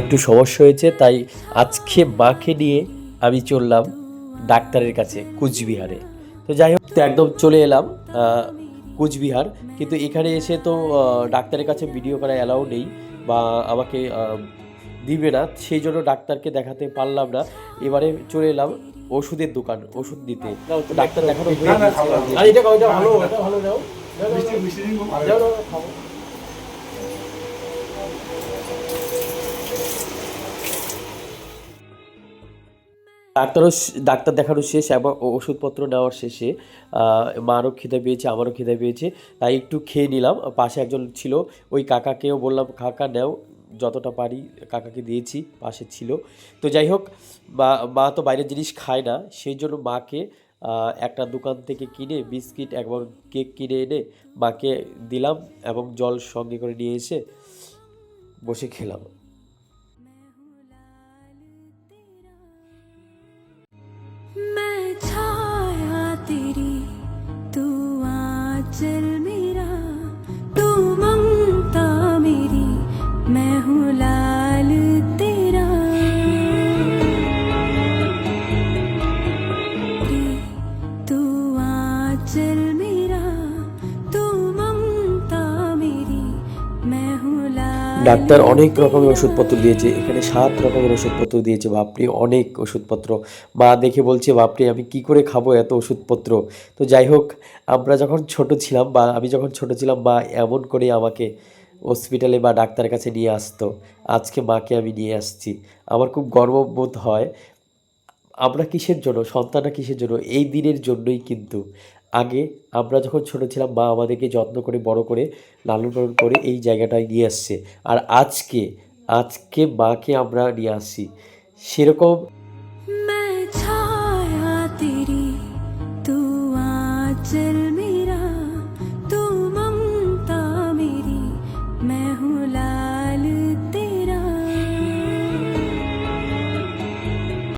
একটু সমস্যা হয়েছে তাই আজকে মাকে নিয়ে আমি চললাম ডাক্তারের কাছে কুচবিহারে। তো যাই হোক তো একদম চলে এলাম কুচবিহার। কিন্তু এখানে এসে তো ডাক্তারের কাছে ভিডিও করা অ্যালাউ নেই বা আমাকে দিবে না। সেই জন্য ডাক্তারকে দেখাতে পারলাম না। এবারে চলে এলাম ওষুধের দোকান ওষুধ দিতে। ডাক্তার দেখানো ভালো ভালো ডাক্তারও ডাক্তার দেখানো শেষ এবং ওষুধপত্র নেওয়ার শেষে মারও খিদে পেয়েছে, আমারও খিদে পেয়েছে, তাই একটু খেয়ে নিলাম। পাশে একজন ছিল, ওই কাকাকেও বললাম, কাকা, নেও, যতটা পারি কাকাকে দিয়েছি, পাশে ছিল। তো যাই হোক, মা মা তো বাইরের জিনিস খায় না, সেই জন্য মাকে একটা দোকান থেকে কিনে বিস্কিট, একবার কেক কিনে এনে মাকে দিলাম এবং জল সঙ্গে করে নিয়ে এসে বসে খেলাম। ডাক্তার অনেক রকমের ওষুধপত্র দিয়েছে, এখানে সাত রকমের ওষুধপত্র দিয়েছে, বাপরে অনেক ওষুধপত্র। মা দেখে বলছে, বাপরে, আমি কি করে খাব এত ওষুধপত্র? তো যাই হোক, আমরা যখন ছোট ছিলাম বা আমি যখন ছোট ছিলাম, মা এমন করে আমাকে হসপিটালে বা ডাক্তারের কাছে নিয়ে আসতো। আজকে মাকে আমি নিয়ে আসছি। আমার খুব গর্ববোধ হয়। আমরা কিসের জন্য? সন্তানরা কিসের জন্য? এই দিনের জন্যই কিন্তু। আগে আমরা যখন ছোট ছিলাম, মা আমাদেরকে যত্ন করে, বড় করে, লালন পালন করে এই জায়গাটায় নিয়ে আসছে। আর আজকে আজকে মাকে আমরা নিয়ে আসছি। সেরকম